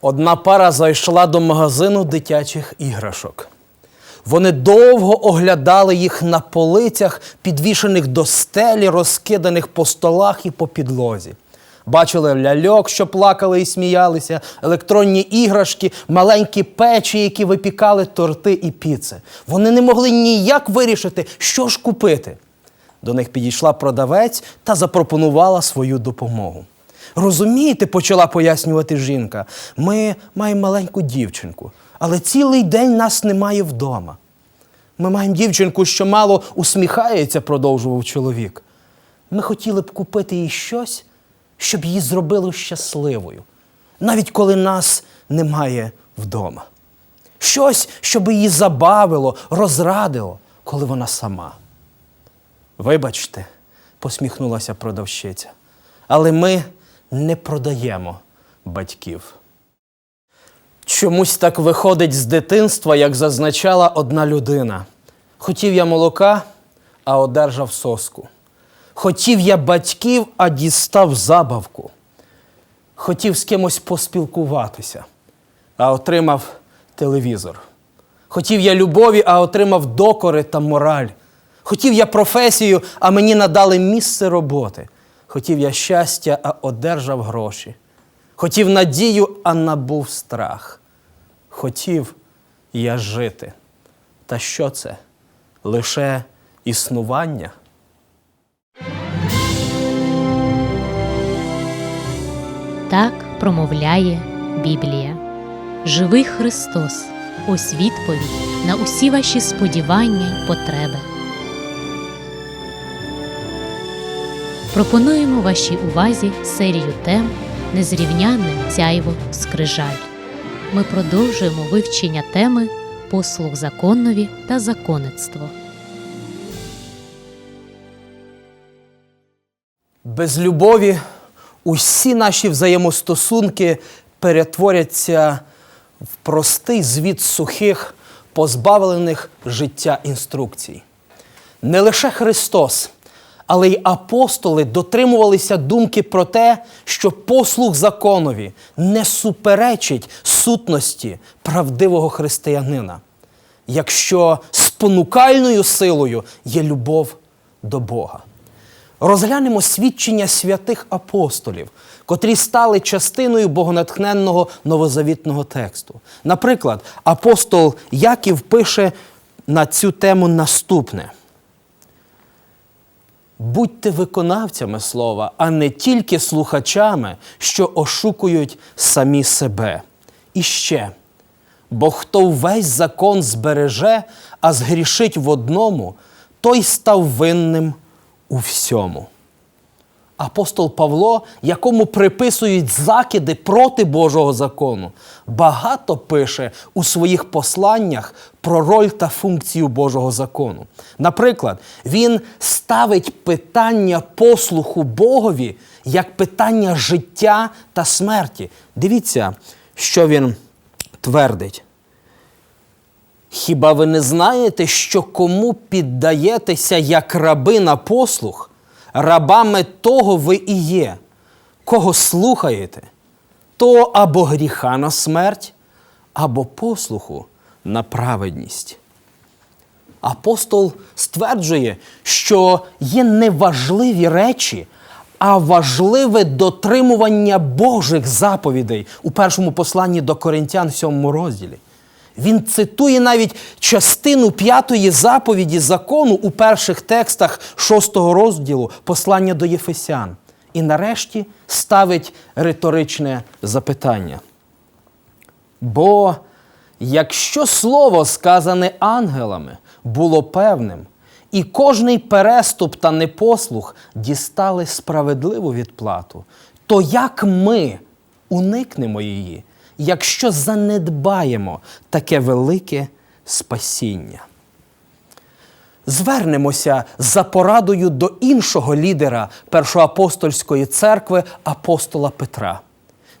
Одна пара зайшла до магазину дитячих іграшок. Вони довго оглядали їх на полицях, підвішених до стелі, розкиданих по столах і по підлозі. Бачили ляльок, що плакали і сміялися, електронні іграшки, маленькі печі, які випікали торти і піци. Вони не могли ніяк вирішити, що ж купити. До них підійшла продавець та запропонувала свою допомогу. Розумієте, почала пояснювати жінка, ми маємо маленьку дівчинку, але цілий день нас немає вдома. Ми маємо дівчинку, що мало усміхається, продовжував чоловік. Ми хотіли б купити їй щось, щоб її зробило щасливою, навіть коли нас немає вдома. Щось, щоб її забавило, розрадило, коли вона сама. Вибачте, посміхнулася продавщиця, але ми не продаємо батьків. Чомусь так виходить з дитинства, як зазначала одна людина. Хотів я молока, а одержав соску. Хотів я батьків, а дістав забавку. Хотів з кимось поспілкуватися, а отримав телевізор. Хотів я любові, а отримав докори та мораль. Хотів я професію, а мені надали місце роботи. Хотів я щастя, а одержав гроші. Хотів надію, а набув страх. Хотів я жити. Та що це? Лише існування? Так промовляє Біблія. Живий Христос, ось відповідь на усі ваші сподівання й потреби. Пропонуємо вашій увазі серію тем Незрівнянне сяйво скрижаль. Ми продовжуємо вивчення теми послуг законнові та законництво. Без любові усі наші взаємостосунки перетворяться в простий звіт сухих, позбавлених життя інструкцій. Не лише Христос, але й апостоли дотримувалися думки про те, що послуг законові не суперечить сутності правдивого християнина, якщо спонукальною силою є любов до Бога. Розглянемо свідчення святих апостолів, котрі стали частиною богонатхненного новозавітного тексту. Наприклад, апостол Яків пише на цю тему наступне. Будьте виконавцями слова, а не тільки слухачами, що ошукують самі себе. І ще, бо хто весь закон збереже, а згрішить в одному, той став винним у всьому. Апостол Павло, якому приписують закиди проти Божого закону, багато пише у своїх посланнях про роль та функцію Божого закону. Наприклад, він ставить питання послуху Богові як питання життя та смерті. Дивіться, що він твердить. Хіба ви не знаєте, що кому піддаєтеся як раби на послух, рабами того ви і є, кого слухаєте, то або гріха на смерть, або послуху на праведність. Апостол стверджує, що є неважливі речі, а важливе дотримування Божих заповідей у першому посланні до Коринтян, 7 розділі. Він цитує навіть частину п'ятої заповіді закону у перших текстах шостого розділу послання до Єфесян. І нарешті ставить риторичне запитання. Бо якщо слово, сказане ангелами, було певним, і кожний переступ та непослух дістали справедливу відплату, то як ми уникнемо її, якщо занедбаємо таке велике спасіння? Звернемося за порадою до іншого лідера першоапостольської церкви апостола Петра.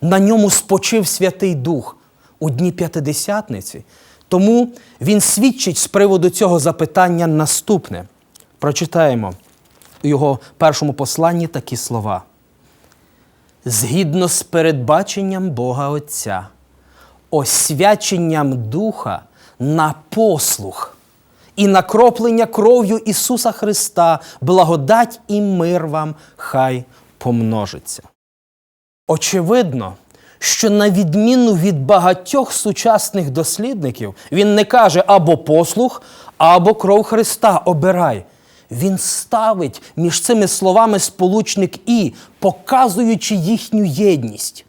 На ньому спочив Святий Дух у дні П'ятидесятниці. Тому він свідчить з приводу цього запитання наступне. Прочитаємо у його першому посланні такі слова. Згідно з передбаченням Бога Отця, освяченням духа на послух і накроплення кров'ю Ісуса Христа, благодать і мир вам хай помножиться. Очевидно, що на відміну від багатьох сучасних дослідників, він не каже або послух, або кров Христа обирай. Він ставить між цими словами сполучник і, показуючи їхню єдність.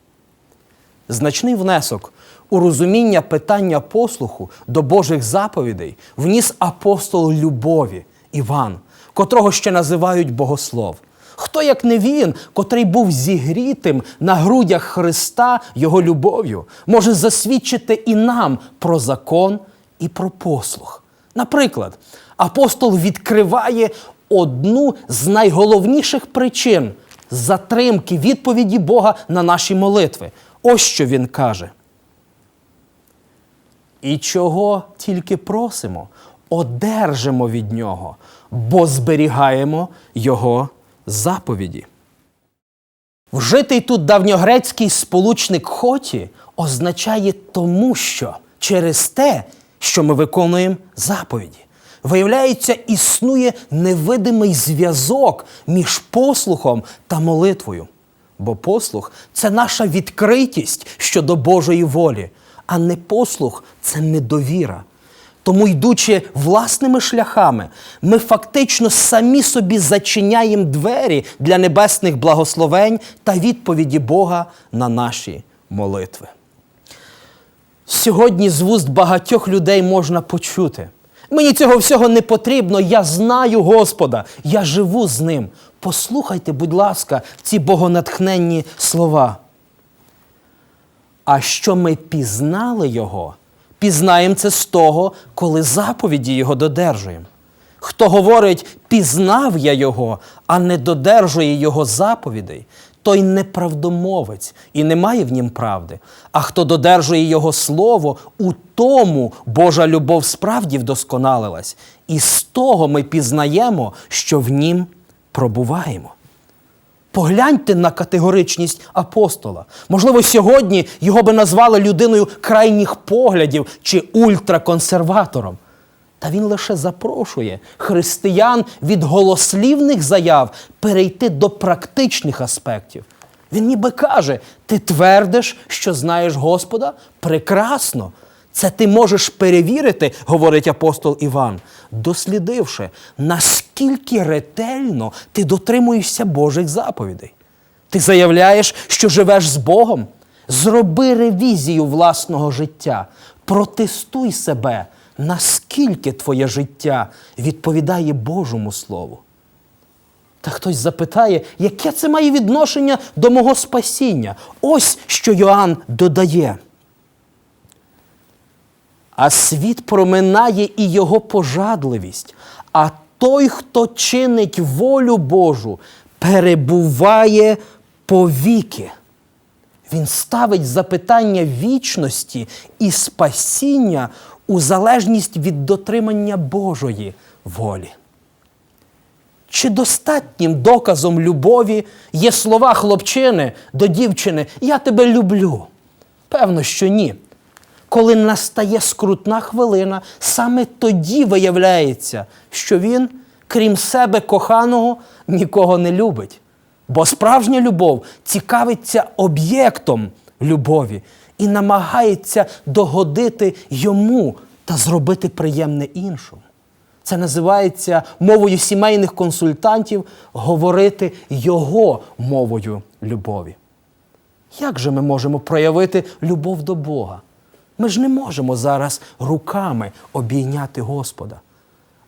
Значний внесок у розуміння питання послуху до Божих заповідей вніс апостол любові Іван, котрого ще називають богослов. Хто, як не він, котрий був зігрітим на грудях Христа його любов'ю, може засвідчити і нам про закон і про послух. Наприклад, апостол відкриває одну з найголовніших причин затримки відповіді Бога на наші молитви. Ось що він каже. І чого тільки просимо, одержимо від нього, бо зберігаємо його заповіді. Вжитий тут давньогрецький сполучник хоті означає тому, що через те, що ми виконуємо заповіді. Виявляється, існує невидимий зв'язок між послухом та молитвою. Бо послух це наша відкритість щодо Божої волі, а не послух це недовіра. Тому, йдучи власними шляхами, ми фактично самі собі зачиняємо двері для небесних благословень та відповіді Бога на наші молитви. Сьогодні з вуст багатьох людей можна почути. Мені цього всього не потрібно, я знаю Господа, я живу з ним. Послухайте, будь ласка, ці богонатхненні слова. А що ми пізнали Його, пізнаємо це з того, коли заповіді Його додержуємо. Хто говорить, пізнав я Його, а не додержує Його заповідей, той неправдомовець і немає в нім правди. А хто додержує Його слово, у тому Божа любов справді вдосконалилась, і з того ми пізнаємо, що в нім пробуваємо. Погляньте на категоричність апостола. Можливо, сьогодні його би назвали людиною крайніх поглядів чи ультраконсерватором. Та він лише запрошує християн від голослівних заяв перейти до практичних аспектів. Він ніби каже: ти твердиш, що знаєш Господа? Прекрасно! Це ти можеш перевірити, говорить апостол Іван, дослідивши, наскільки ретельно ти дотримуєшся Божих заповідей. Ти заявляєш, що живеш з Богом. Зроби ревізію власного життя, протестуй себе, наскільки твоє життя відповідає Божому Слову. Та хтось запитає, яке це має відношення до мого спасіння? Ось що Йоанн додає. А світ проминає і його пожадливість. А той, хто чинить волю Божу, перебуває повіки. Він ставить запитання вічності і спасіння у залежність від дотримання Божої волі. Чи достатнім доказом любові є слова хлопчини до дівчини Я тебе люблю? Певно, що ні. Коли настає скрутна хвилина, саме тоді виявляється, що він, крім себе коханого, нікого не любить. Бо справжня любов цікавиться об'єктом любові і намагається догодити йому та зробити приємне іншому. Це називається мовою сімейних консультантів говорити його мовою любові. Як же ми можемо проявити любов до Бога? Ми ж не можемо зараз руками обійняти Господа.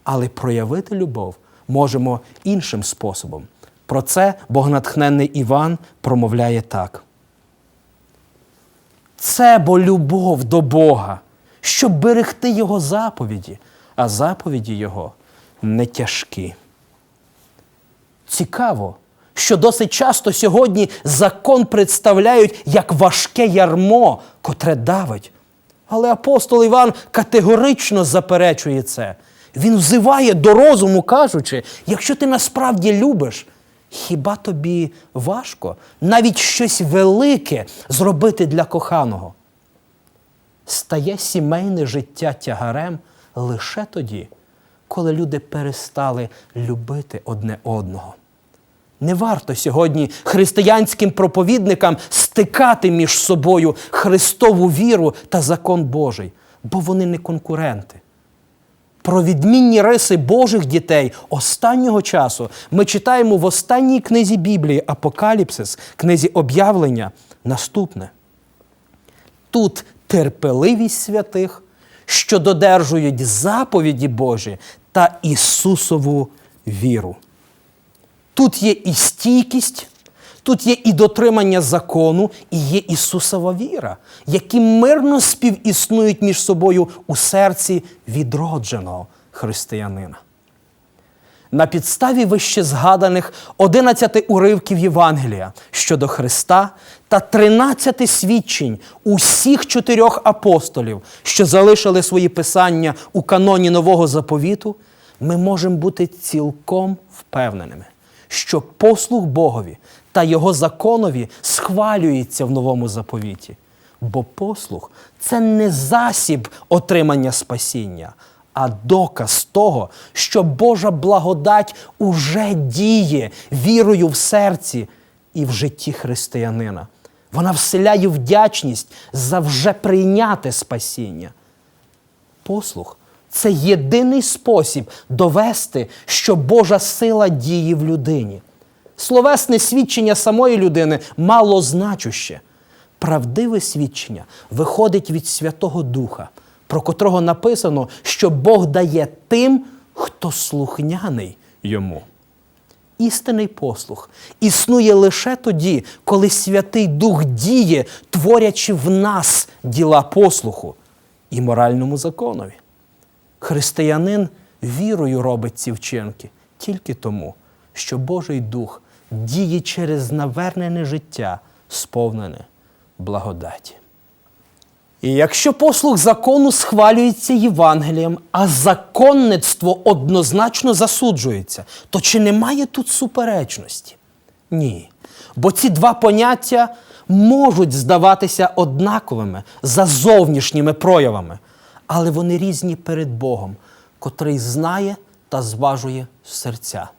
Але проявити любов можемо іншим способом. Про це богонатхненний Іван промовляє так. Це бо любов до Бога, щоб берегти Його заповіді, а заповіді Його не тяжкі. Цікаво, що досить часто сьогодні закон представляють як важке ярмо, котре давить. Але апостол Іван категорично заперечує це. Він взиває до розуму, кажучи, якщо ти насправді любиш, хіба тобі важко навіть щось велике зробити для коханого? стає сімейне життя тягарем лише тоді, коли люди перестали любити одне одного. Не варто сьогодні християнським проповідникам стикати між собою Христову віру та закон Божий, бо вони не конкуренти. Про відмінні риси Божих дітей останнього часу ми читаємо в останній книзі Біблії Апокаліпсис, книзі об'явлення, наступне. Тут терпеливість святих, що додержують заповіді Божі та Ісусову віру. Тут є і стійкість, тут є і дотримання закону, і є Ісусова віра, які мирно співіснують між собою у серці відродженого християнина. На підставі вище згаданих 11 уривків Євангелія щодо Христа та 13 свідчень усіх чотирьох апостолів, що залишили свої писання у каноні Нового заповіту, ми можемо бути цілком впевненими, що послуг Богові та Його законові схвалюється в новому заповіті. Бо послуг це не засіб отримання спасіння, а доказ того, що Божа благодать уже діє вірою в серці і в житті християнина. Вона вселяє вдячність за вже прийняте спасіння. Послуг це єдиний спосіб довести, що Божа сила діє в людині. Словесне свідчення самої людини малозначуще. Правдиве свідчення виходить від Святого Духа, про котрого написано, що Бог дає тим, хто слухняний йому. Істинний послух існує лише тоді, коли Святий Дух діє, творячи в нас діла послуху і моральному законові. Християнин вірою робить ці вчинки тільки тому, що Божий Дух діє через навернене життя, сповнене благодаті. І якщо послуг закону схвалюється Євангелієм, а законництво однозначно засуджується, то чи немає тут суперечності? Ні. Бо ці два поняття можуть здаватися однаковими за зовнішніми проявами, але вони різні перед Богом, котрий знає та зважує серця.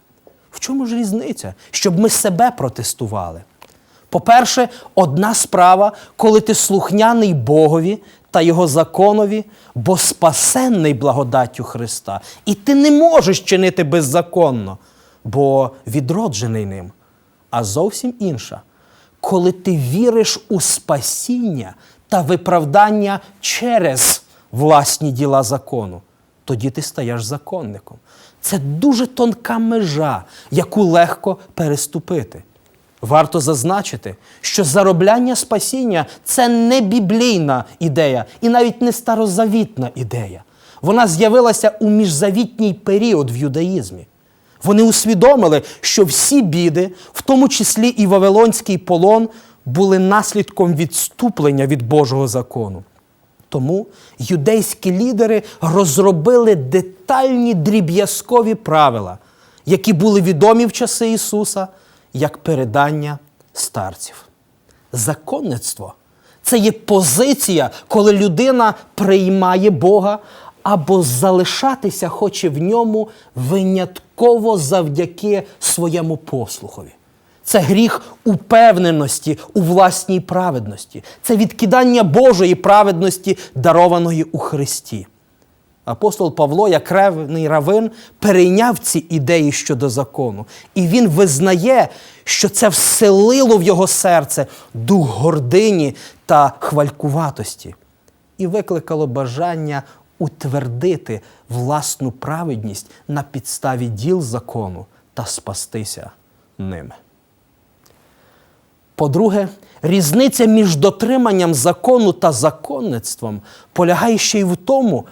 В чому ж різниця? Щоб ми себе протестували. По-перше, одна справа, коли ти слухняний Богові та Його законові, бо спасенний благодаттю Христа, і ти не можеш чинити беззаконно, бо відроджений ним. А зовсім інша, коли ти віриш у спасіння та виправдання через власні діла закону, тоді ти стаєш законником. Це дуже тонка межа, яку легко переступити. Варто зазначити, що заробляння спасіння це не біблійна ідея і навіть не старозавітна ідея. Вона з'явилася у міжзавітній період в юдаїзмі. Вони усвідомили, що всі біди, в тому числі і Вавилонський полон, були наслідком відступлення від Божого закону. Тому юдейські лідери розробили детальні дріб'язкові правила, які були відомі в часи Ісуса як передання старців. Законництво це є позиція, коли людина приймає Бога або залишатися хоче в ньому винятково завдяки своєму послухові. Це гріх упевненості у власній праведності, це відкидання Божої праведності, дарованої у Христі. Апостол Павло, як ревний равин, перейняв ці ідеї щодо закону. І він визнає, що це вселило в його серце дух гордині та хвалькуватості, і викликало бажання утвердити власну праведність на підставі діл закону та спастися ними. По-друге, різниця між дотриманням закону та законництвом полягає ще й в тому,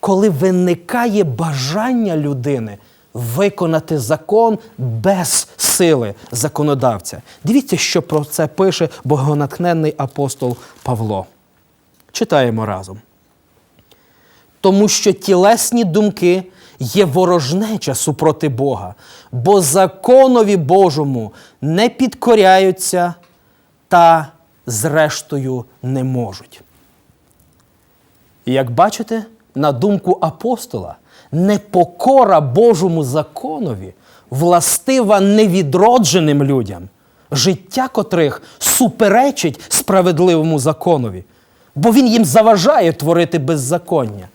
коли виникає бажання людини виконати закон без сили законодавця. Дивіться, що про це пише богонатхненний апостол Павло. Читаємо разом. Тому що тілесні думки є ворожнеча супроти Бога, бо законові Божому не підкоряються та, зрештою, не можуть. І як бачите, на думку апостола, непокора Божому законові властива невідродженим людям, життя котрих суперечить справедливому законові, бо він їм заважає творити беззаконня.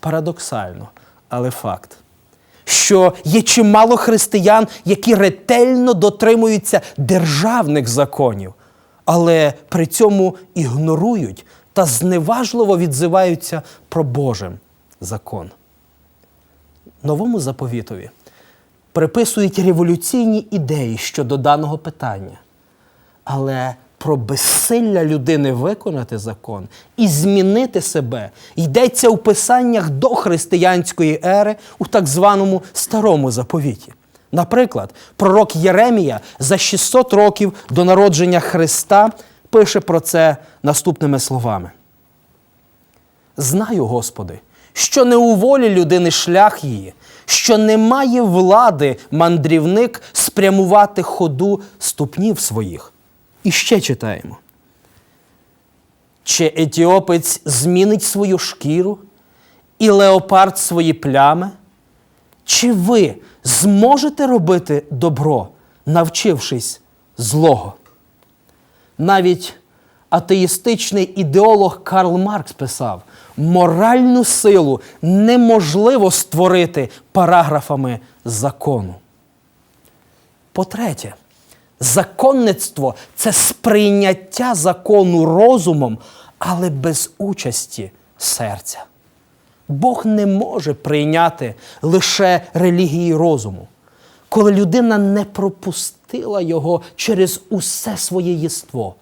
Парадоксально, але факт що є чимало християн, які ретельно дотримуються державних законів, але при цьому ігнорують та зневажливо відзиваються про Божий закон. Новому заповітові приписують революційні ідеї щодо даного питання. Але про безсилля людини виконати закон і змінити себе йдеться у писаннях до християнської ери у так званому старому заповіті. Наприклад, пророк Єремія за 600 років до народження Христа пише про це наступними словами. Знаю, Господи, що не у волі людини шлях її, що немає влади мандрівник спрямувати ходу ступнів своїх. І ще читаємо. Чи етіопець змінить свою шкіру і леопард свої плями? Чи ви зможете робити добро, навчившись злого? Навіть атеїстичний ідеолог Карл Маркс писав: моральну силу неможливо створити параграфами закону. По-третє, законництво це сприйняття закону розумом, але без участі серця. Бог не може прийняти лише релігії розуму, коли людина не пропустила його через усе своє єство.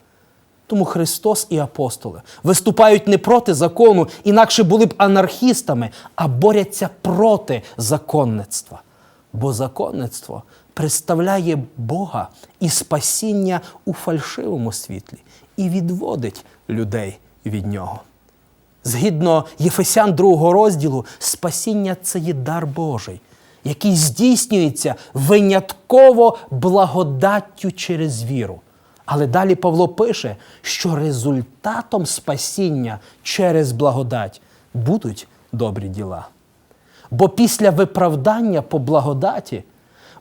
Тому Христос і апостоли виступають не проти закону, інакше були б анархістами, а борються проти законництва. Бо законництво представляє Бога і спасіння у фальшивому світлі і відводить людей від нього. Згідно Єфесян 2 розділу, спасіння це є дар Божий, який здійснюється винятково благодаттю через віру. Але далі Павло пише, що результатом спасіння через благодать будуть добрі діла. Бо після виправдання по благодаті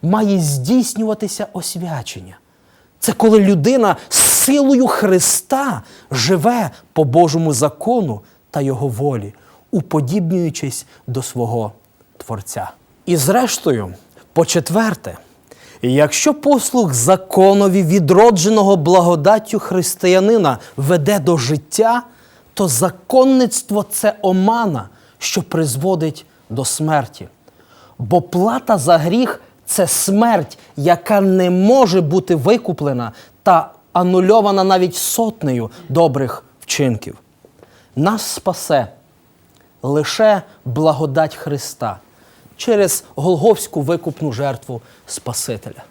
має здійснюватися освячення. Це коли людина з силою Христа живе по Божому закону та Його волі, уподібнюючись до свого Творця. І зрештою, по четверте, якщо послуг законові відродженого благодаттю християнина веде до життя, то законництво це омана, що призводить до смерті. Бо плата за гріх це смерть, яка не може бути викуплена та анульована навіть сотнею добрих вчинків. Нас спасе лише благодать Христа через Голговську викупну жертву Спасителя.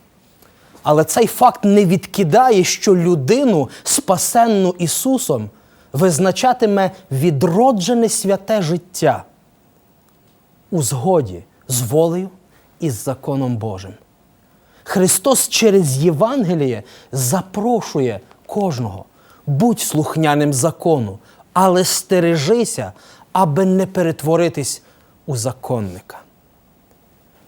Але цей факт не відкидає, що людину, спасенну Ісусом, визначатиме відроджене святе життя у згоді з волею і з законом Божим. Христос через Євангеліє запрошує кожного, будь слухняним закону, але стережися, аби не перетворитись у законника.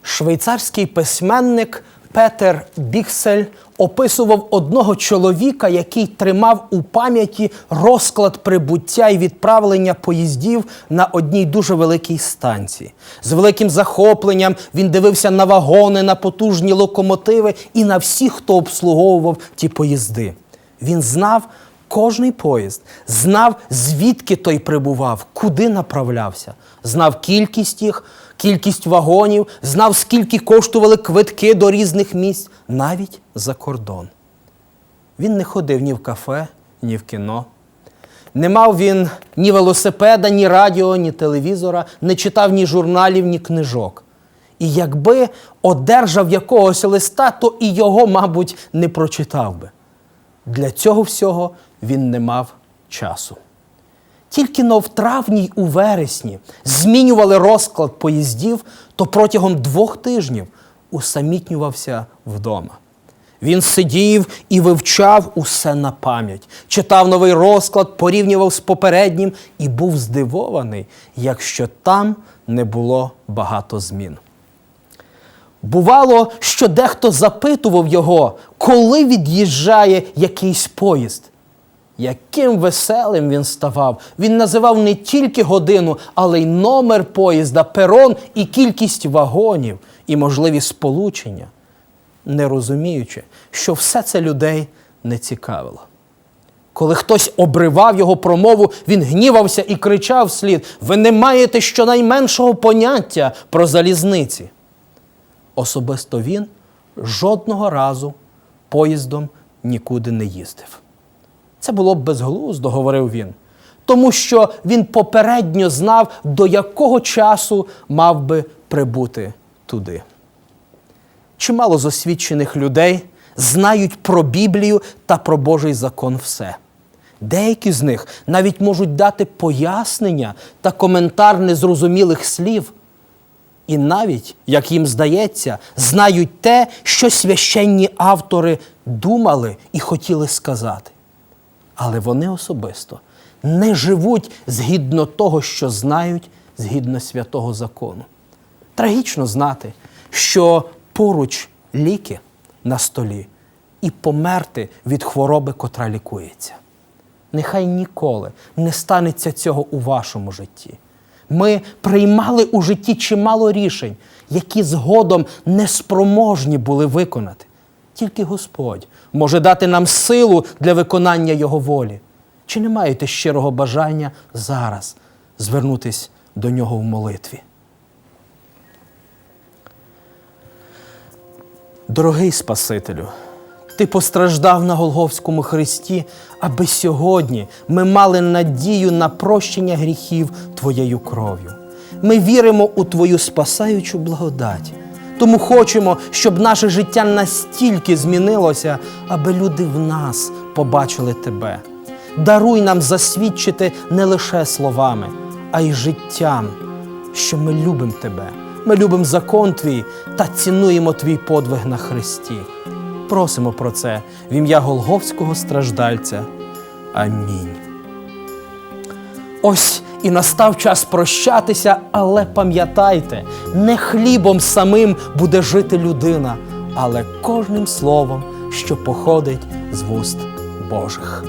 Швейцарський письменник Петер Біксель описував одного чоловіка, який тримав у пам'яті розклад прибуття і відправлення поїздів на одній дуже великій станції. З великим захопленням він дивився на вагони, на потужні локомотиви і на всіх, хто обслуговував ті поїзди. Він знав кожний поїзд, знав, звідки той прибував, куди направлявся, знав кількість їх, кількість вагонів, знав, скільки коштували квитки до різних місць, навіть за кордон. Він не ходив ні в кафе, ні в кіно. Не мав він ні велосипеда, ні радіо, ні телевізора, не читав ні журналів, ні книжок. І якби одержав якогось листа, то і його, мабуть, не прочитав би. Для цього всього він не мав часу. Тільки но в травні й у вересні змінювали розклад поїздів, то протягом двох тижнів усамітнювався вдома. Він сидів і вивчав усе на пам'ять, читав новий розклад, порівнював з попереднім і був здивований, якщо там не було багато змін. Бувало, що дехто запитував його, коли від'їжджає якийсь поїзд. Яким веселим він ставав. Він називав не тільки годину, але й номер поїзда, перон і кількість вагонів, і можливі сполучення, не розуміючи, що все це людей не цікавило. Коли хтось обривав його промову, він гнівався і кричав вслід: Ви не маєте щонайменшого поняття про залізниці. Особисто він жодного разу поїздом нікуди не їздив. Це було б безглуздо, говорив він, тому що він попередньо знав, до якого часу мав би прибути туди. Чимало з освічених людей знають про Біблію та про Божий закон все. Деякі з них навіть можуть дати пояснення та коментар незрозумілих слів. І навіть, як їм здається, знають те, що священні автори думали і хотіли сказати. Але вони особисто не живуть згідно того, що знають згідно святого закону. Трагічно знати, що поруч ліки на столі і померти від хвороби, котра лікується. Нехай ніколи не станеться цього у вашому житті. Ми приймали у житті чимало рішень, які згодом неспроможні були виконати. Тільки Господь може дати нам силу для виконання Його волі. Чи не маєте щирого бажання зараз звернутись до нього в молитві? Дорогий Спасителю, Ти постраждав на Голговському хресті, аби сьогодні ми мали надію на прощення гріхів Твоєю кров'ю. Ми віримо у Твою спасаючу благодать. Тому хочемо, щоб наше життя настільки змінилося, аби люди в нас побачили Тебе. Даруй нам засвідчити не лише словами, а й життям, що ми любимо Тебе. Ми любимо закон Твій та цінуємо Твій подвиг на Христі. Просимо про це в ім'я Голговського страждальця. Амінь. Ось і настав час прощатися, але пам'ятайте, не хлібом самим буде жити людина, але кожним словом, що походить з вуст Божих.